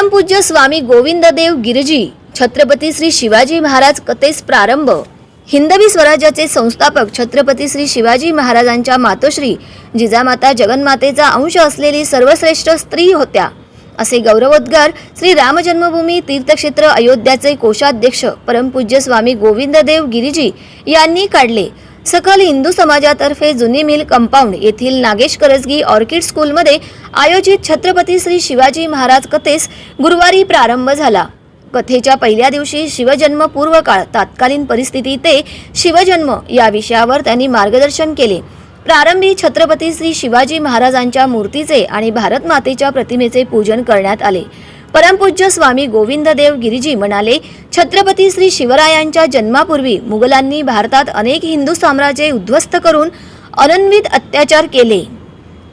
परमपूज्य स्वामी गोविंददेव गिरजी छत्रपती श्री शिवाजी महाराज कथेस प्रारंभ. हिंदवी स्वराज्याचे संस्थापक छत्रपती श्री शिवाजी महाराजांच्या मातोश्री जिजामाता जगन्मातेचा अंश असलेली सर्वश्रेष्ठ स्त्री होत्या. असे गौरवोद्गार श्री राम जन्मभूमी तीर्थक्षेत्र अयोध्याचे कोषाध्यक्ष परमपूज्य स्वामी गोविंददेव गिरिजी यांनी काढले. सकल हिंदू समाजातर्फे जुनी मिल कंपाऊंड येथील नागेश करजगी ऑर्किड स्कूलमध्ये आयोजित छत्रपती श्री शिवाजी महाराज कथेस गुरुवारी प्रारंभ झाला. कथेच्या पहिल्या दिवशी शिवजन्म पूर्व काळ तात्कालीन परिस्थिती ते शिवजन्म या विषयावर त्यांनी मार्गदर्शन केले. प्रारंभी छत्रपती श्री शिवाजी महाराजांच्या मूर्तीचे आणि भारत मातेच्या प्रतिमेचे पूजन करण्यात आले. परमपूज्य स्वामी गोविंददेव गिरिजी म्हणाले छत्रपती श्री शिवरायांच्या जन्मापूर्वी मुघलांनी भारतात अनेक हिंदू साम्राज्ये उद्ध्वस्त करून अनन्वित अत्याचार केले.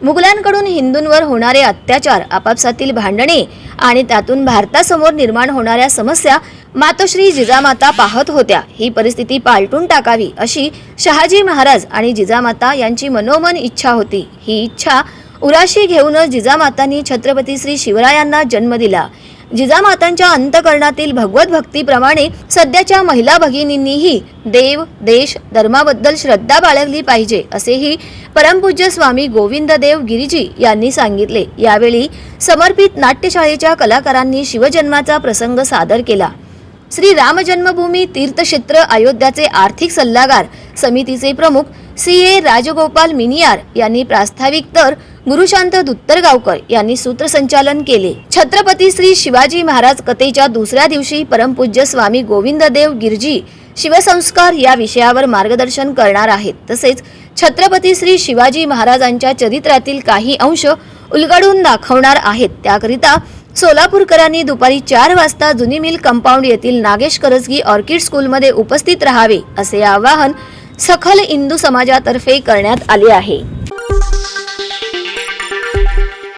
मुघलांकडून हिंदूंवर होणारे अत्याचार आपापसातील भांडणे आणि त्यातून भारतासमोर निर्माण होणाऱ्या समस्या मातोश्री जिजामाता पाहत होत्या. ही परिस्थिती पालटून टाकावी अशी शहाजी महाराज आणि जिजामाता यांची मनोमन इच्छा होती. ही इच्छा उराशी घेऊनच जिजामातांनी छत्रपती श्री शिवरायांना जन्म दिला. जिजामातांच्या अंतकरणातील भगवत भक्तीप्रमाणे सध्याच्या महिला भगिनींनीही देव देश धर्माबद्दल श्रद्धा बाळगली पाहिजे असेही परमपूज्य स्वामी गोविंददेव गिरीजी यांनी सांगितले. यावेळी समर्पित नाट्यशाळेच्या कलाकारांनी शिवजन्माचा प्रसंग सादर केला. श्री राम जन्मभूमी तीर्थक्षेत्र अयोध्याचे आर्थिक सल्लागार समितीचे प्रमुख सी ए राजगोपाल मिनियार यांनी प्रास्ताविक तर गुरुशांत दुत्तरगावकर यांनी सूत्रसंचालन केले. छत्रपती श्री शिवाजी महाराज कथेच्या दुसऱ्या दिवशी परमपूज्य स्वामी गोविंददेव गिरजी शिवसंस्कार या विषयावर मार्गदर्शन करणार आहेत. तसेच छत्रपती श्री शिवाजी महाराजांच्या चरित्रातील काही अंश उलगडून दाखवणार आहेत. त्याकरिता सोलापूरकरांनी दुपारी चार वाजता जुनी मिल कंपाऊंड येथील नागेश करजगी ऑर्किड स्कूलमध्ये उपस्थित राहावे असे आवाहन सखल हिंदू समाजातर्फे करण्यात आले आहे.